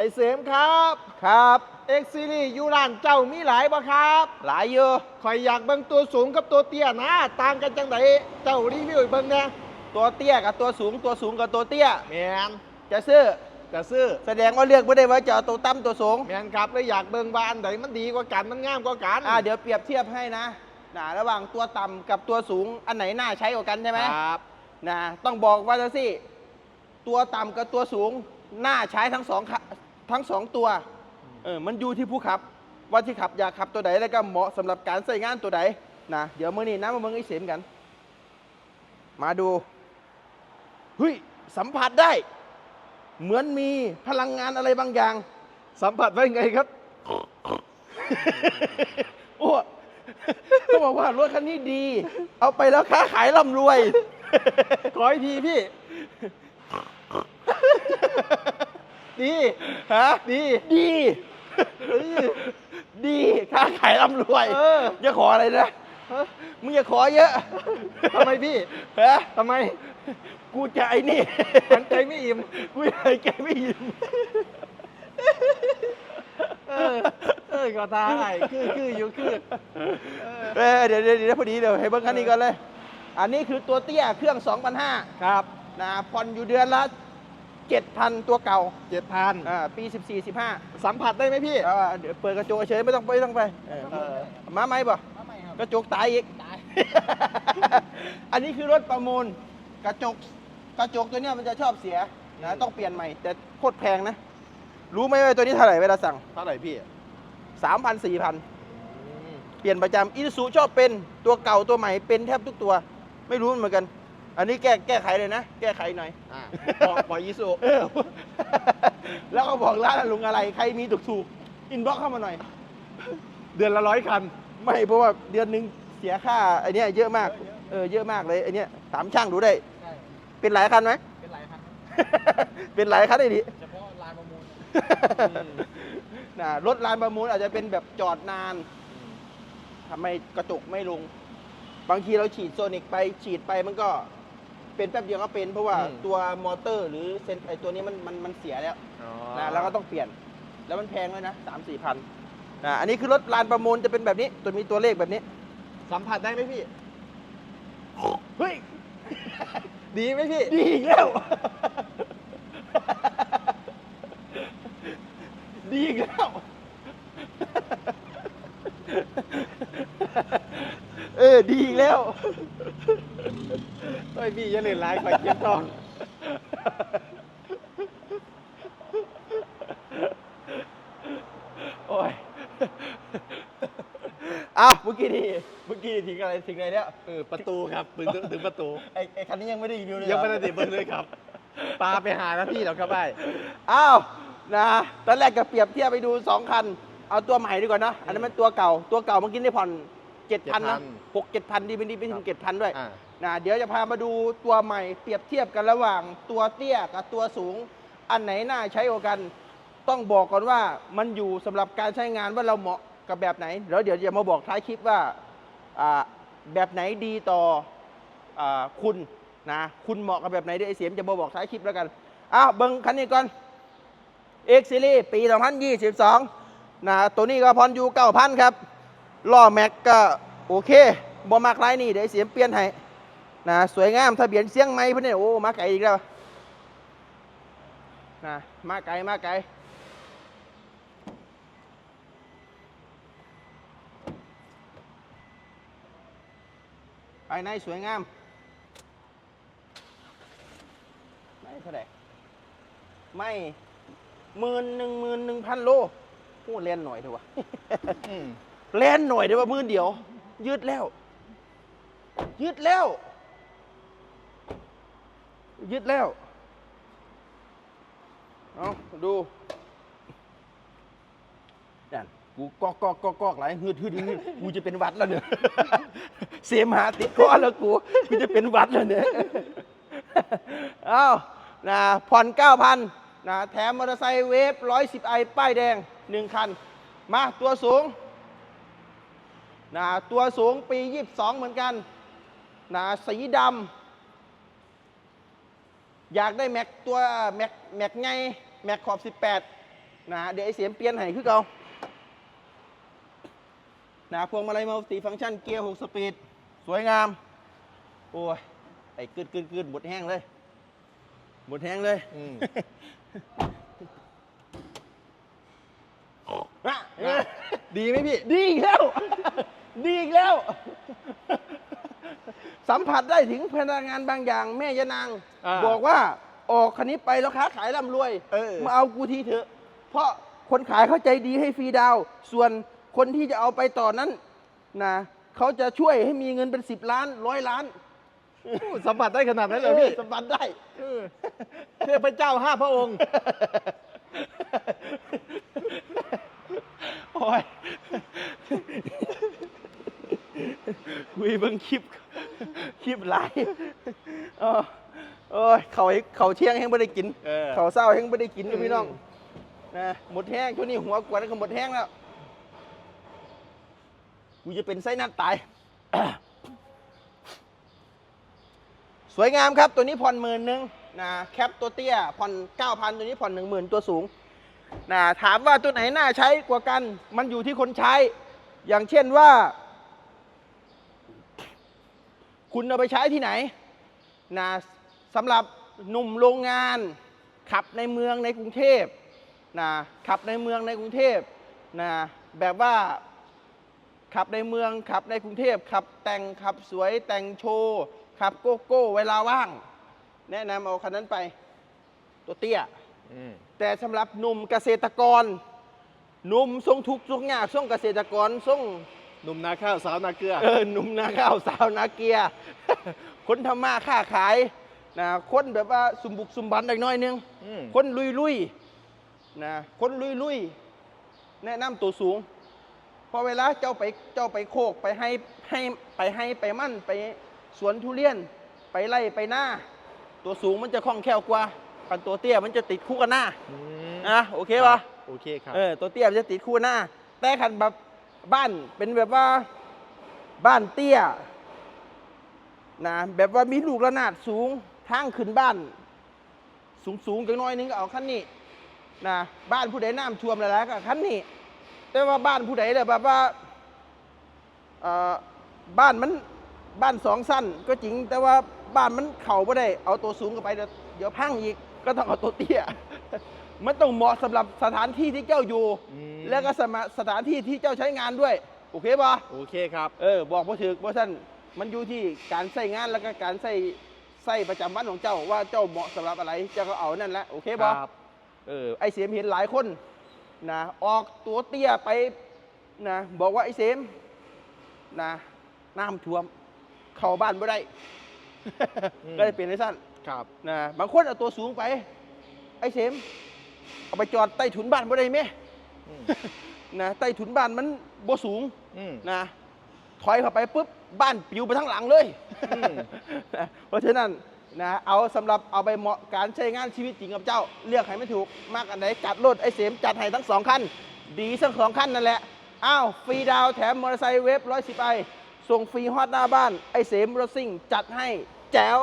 ไอเสมครับครับเอ็กซีรียูร้านเจ้ามีหลายบ่ครับ หลายอยู่ข่อยอยากเบิ่งตัวสูงกับตัวเตี้ยนะต่างกันจังไดเจ้ารีวิวให้เบิ่งแหน่ตัวเตี้ยกับตัวสูงตัวสูงกับตัวเตี้ยแมนจะซื้อจะซื้อแสดงว่าเลือกไม่ได้ว่าจะเอาตัวต่ำตัวสูงแมนครับเลยอยากเบิ่งว่าอันใดมันดีกว่ากันมันงามกว่ากันอ่าเดี๋ยวเปรียบเทียบให้นะนะระหว่างตัวต่ำกับตัวสูงอันไหนน่าใช้กว่ากันใช่ไหมครับนะต้องบอกว่าจะสิตัวต่ำกับตัวสูงน่าใช้ทั้งสองขะ ทั้งสองตัวเออมันอยู่ที่ผู้ขับ ว่าที่ขับอยากขับตัวไหนแล้วก็เหมาะสำหรับการใช้งานตัวไหนนะเดี๋ยวมื่อนี้นะมาเมืองไอเสมกัน มาดูเฮ้ยสัมผัสได้ เหมือนมีพลังงานอะไรบางอย่าง สัมผัสไว้ไงครับโอ้ต้องบอกว่ารถคันนี้ดี เอาไปแล้วค้าขายร่ำรวย ขออีกทีพี่ ดีฮะดีดีดีค้าขายร่ำรวยเออ อย่าขออะไรนะฮะมึงอย่าขอเยอะทำไมพี่ฮะทำไม กูจะไอ้นี่หันใจไม่อิ่มกูจะไอ้แกไม่ยิ้มเออเออก็ตายคือคืออยู่คือเออเดี๋ยวเดี๋ยวเดี๋ยวพอดีเดี๋ยวให้เบิ้งคันนี้ก่อนเลย อันนี้คือตัวเตี้ยเครื่อง 2,500 ครับนะผ่อนอยู่เดือนละ 7,000 ตัวเก่าเจ็ดพันอ่าปี 14 15สัมผัสได้ไหมพี่อ่าเดี๋ยวเปิดกระจกเฉยไม่ต้องไปไม่ต้องไปเออเออมาไหมบ่กระจกตายอีก อันนี้คือรถประมูลกระจกกระจกตัวเนี้ยมันจะชอบเสียนะต้องเปลี่ยนใหม่ แต่โคตรแพงนะ รู้ไหมว่าตัวนี้เท่าไหร่เวลาสั่ง เท่าไหร่พี่3,000 4,000 เปลี่ยนประจำอิซูชอบเป็นตัวเก่าตัวใหม่เป็นแทบทุกตัว ไม่รู้เหมือนกัน อันนี้แก้แก้ไขเลยนะ แก้ไขหน่อยอ่าปอปอยิสุเออแล้วก็บอกร้านลุงอะไร ใครมีถูกถูกอินบ็อกเข้ามาหน่อย เดือนละร้อยคัน ไม่เพราะว่าเดือนหนึ่งเสียค่าไอเนี้ยเยอะมาก เออเยอะมากเลยไอเนี้ยถามช่างดูได้ ใช่ เป็นหลายคันไหม เป็นหลายคันเป็นหลายคันเลยดิเฉพาะลานประมูล นะรถลานประมูลอาจจะเป็นแบบจอดนานทำไมกระจกไม่ลง บางทีเราฉีดโซนิกไปฉีดไปมันก็ เป็นแป๊บเดียวก็เป็น เพราะว่าอืม ตัวมอเตอร์ หรือเซนไอตัวนี้มันมันมันเสียแล้วนะแล้วก็ต้องเปลี่ยน แล้วมันแพงด้วยนะสามสี่พันนะอันนี้คือรถลานประมูลจะเป็นแบบนี้ตัวมีตัวเลขแบบนี้ สัมผัสได้ไหมพี่ เฮ้ย ดีไหมพี่ ดีอีกแล้ว ดีอีกแล้ว เออ ดีอีกแล้ว เฮ้ยพี่อย่าเล่นร้ายไปเก็บทอง โอ้ยอ้าวเมื่อกี้นี่เมื่อกี้นี่ถึงอะไรถึงไหนเนี่ยเออประตูครับถึงถึงถึงประตู ไอ้ไอ้คันนี้ยังไม่ได้รีวิวเลยเหรอยังไม่ได้ติดเบิ้งเลยครับปลาไปหานะพี่เราครับไปอ้าวนะตอนแรกก็เปรียบเทียบไปดูสองคัน เอาตัวใหม่ดีกว่านะ อันนั้นมันตัวเก่าตัวเก่าเมื่อกี้ได้ผ่อนเจ็ดพันนะหกเจ็ดพันดีเป็นดีไปถึงเจ็ดพันด้วย อ่า นะเดี๋ยวจะพามาดูตัวใหม่เปรียบเทียบกันระหว่างตัวเตี้ยกับตัวสูง อันไหนน่าใช้กว่ากัน ต้องบอกก่อนว่ามันอยู่สำหรับการใช้งานว่าเราเหมาะกับแบบไหนแล้วเดี๋ยวจะมาบอกท้ายคลิปว่าแบบไหนดีต่ออคุณนะคุณเหมาะกับแบบไหนเดี๋ยวไอเสียมจะมาบอกท้ายคลิปแล้วกันอ้าวเบิ้งคันนี้ก่อน X Series ปี 2022นะตัวนี้ก็พรอยู่9,000 ครับล้อแม็กก็โอเคบ่มากไรนี่เดี๋ยวไอเสียมเปลี่ยนให้ นะสวยงามทะเบียนเสียงไม่เพื่อนเนี่ยโอ้มาไกลอีกแล้วนะมาไกลมาไกลภายในสวยงามไม่เท่าไหร่ไม่หมื่นหนึ่งหมื่นหนึ่งพันโลโอ้เล่นหน่อยเถอะวะอืมเล่นหน่อยเดี๋ยวว่ามือเดียว ยืดแล้ว ยืดแล้ว ยืดแล้ว เอาดูนั่นกูกอกกอกกอกกอกหลายหืดหืดหืดกูจะเป็นหวัดแล้วเนี่ย เสียมหาติดคอแล้วกู กูจะเป็นหวัดแล้วเนี่ย เอานะผ่อนเก้าพันนะแถมมอเตอร์ไซค์เวฟร้อยสิบไอป้ายแดงหนึ่งคัน มาตัวสูงนะตัวสูงปี 22 เหมือนกันนะสีดำ อยากได้แม็กตัวแม็กแม็กไงแม็กขอบ 18 นะเดี๋ยวไอ้เสียมเปลี่ยนให้คือเก่านะพวงมาลัยมัลติฟังก์ชันเกียร์ 6 สปีด สวยงาม โอ้ย ไอ้กึดกึดกึดหมดแห้งเลย หมดแห้งเลยอืมอะดีไหมพี่ ดีอีกแล้ว ดีอีกแล้ว สัมผัสได้ถึงพนักงานบางอย่าง แม่ยานาง อ่าบอกว่าออกคันนี้ไปแล้วค้าขายร่ำรวย เออ มาเอากูทีเถอะ เพราะคนขายเข้าใจดีให้ฟรีดาวน์ส่วนคนที่จะเอาไปต่อนั้นนะเขาจะช่วยให้มีเงินเป็นสิบล้านร้อยล้านโอ้สัมผัสได้ขนาดนั้นเลยพี่ออสัมผัสได้ เออเทพเจ้าห้าพระองค์ โอ้ยคุยเบิ่งคลิป คลิปหลายเออโอ้ยเขาเขาเที่ยงแห้งไม่ได้กิน เออ เขาเศร้าแห้งไม่ได้กินนะอืมพี่น้องนะหมดแห้งช่วงนี้หัวกวนก็หมดแห้งแล้วกูจะเป็นไส้หน้าตาย สวยงามครับ ตัวนี้ผ่อนหมื่นหนึ่งนะแคปตัวเตี้ยผ่อนเก้าพันตัวนี้ผ่อนหนึ่งหมื่นตัวสูงนะถามว่าตัวไหนน่าใช้กว่ากัน มันอยู่ที่คนใช้ อย่างเช่นว่า คุณเอาไปใช้ที่ไหนนะสำหรับหนุ่มโรงงาน ขับในเมืองในกรุงเทพนะขับในเมืองในกรุงเทพนะแบบว่าขับในเมืองขับในกรุงเทพขับแต่งขับสวยแต่งโชว์ขับโกโก้เวลาว่าง แนะนำเอาคันนั้นไป ตัวเตี้ยอืมแต่สำหรับหนุ่มเกษตรกรหนุ่มทรงทุกข์ทรงยากทรงเกษตรกรทรง หนุ่มนาข้าวสาวนาเกลือ เออหนุ่มนาข้าวสาวนาเกีย คนทำมาค้าขายนะคนแบบว่าสุมบุกสุมบันอีกหน้อยนึง อืม คนลุยลุยๆนะคนลุยลุยๆแนะนำตัวสูงพอเวลาเจ้าไปเจ้าไปโคกไปให้ให้ไปให้ไปมั่นไปสวนทุเรียน ไปไล่ไปหน้า ตัวสูงมันจะคล่องแคล่วกว่าคันตัวเตี้ยมันจะติดคู่กันหน้าอืมนะโอเคปะ โอเคครับ เออตัวเตี้ยมันจะติดคู่หน้า แต่คันแบบ บ้านเป็นแบบว่าบ้านเตี้ยนะแบบว่ามีลูกระนาดสูงทางขึ้นบ้าน สูงสูงจังน้อยนึงก็เอาขั้นนี้นะบ้านผู้ใดน้ำท่วมแล้วก็ขั้นนี้แต่ว่าบ้านผู้ใดเนี่ยแบบว่าบ้านมันบ้านสองสั้นก็จริงแต่ว่าบ้านมันเข่าไม่ได้ เอาตัวสูงเข้าไปเดี๋ยวพังอีกก็ต้องเอาตัวเตี้ย มันต้องเหมาะสำหรับสถานที่ที่เจ้าอยู่ อืม แล้วก็สมาสถานที่ที่เจ้าใช้งานด้วย โอเคปะโอเคครับ เออ บอกพอถึกว่าท่านมันอยู่ที่การใช้งานแล้วก็การใช้ใช้ประจำวันของเจ้าว่าเจ้าเหมาะสำหรับอะไร เจ้าก็เอานั่นแหละ โอเคปะครับเออไอเสียมเห็นหลายคนนะออกตัวเตี้ยไปนะบอกว่าไอเสียมนะน้ำท่วม เข้าบ้านไม่ได้ อืม ก็เลยเปลี่ยนไอ้สั้นครับ นะบางคนเอาตัวสูงไป ไอเสียม เอาไปจอดใต้ถุนบ้านไม่ได้ไหมอืม นะใต้ถุนบ้านมันบ่สูงอืม นะถอยเข้าไปปุ๊บบ้านปลิวไปทั้งหลังเลยอืม นะเพราะฉะนั้นนะเอาสำหรับเอาไปเหมาะการใช้งานชีวิตจริงกับเจ้าเลือกให้ไม่ถูกมากอันไหนจัดรถไอเสมจัดให้ทั้งสองคันดีทั้งสองคันนั่นแหละอ้าวฟรีดาวน์แถมมอเตอร์ไซค์เวฟร้อยสิบไอส่งฟรีฮอตหน้าบ้านไอเสมรถซิ่งจัดให้แจ๋ว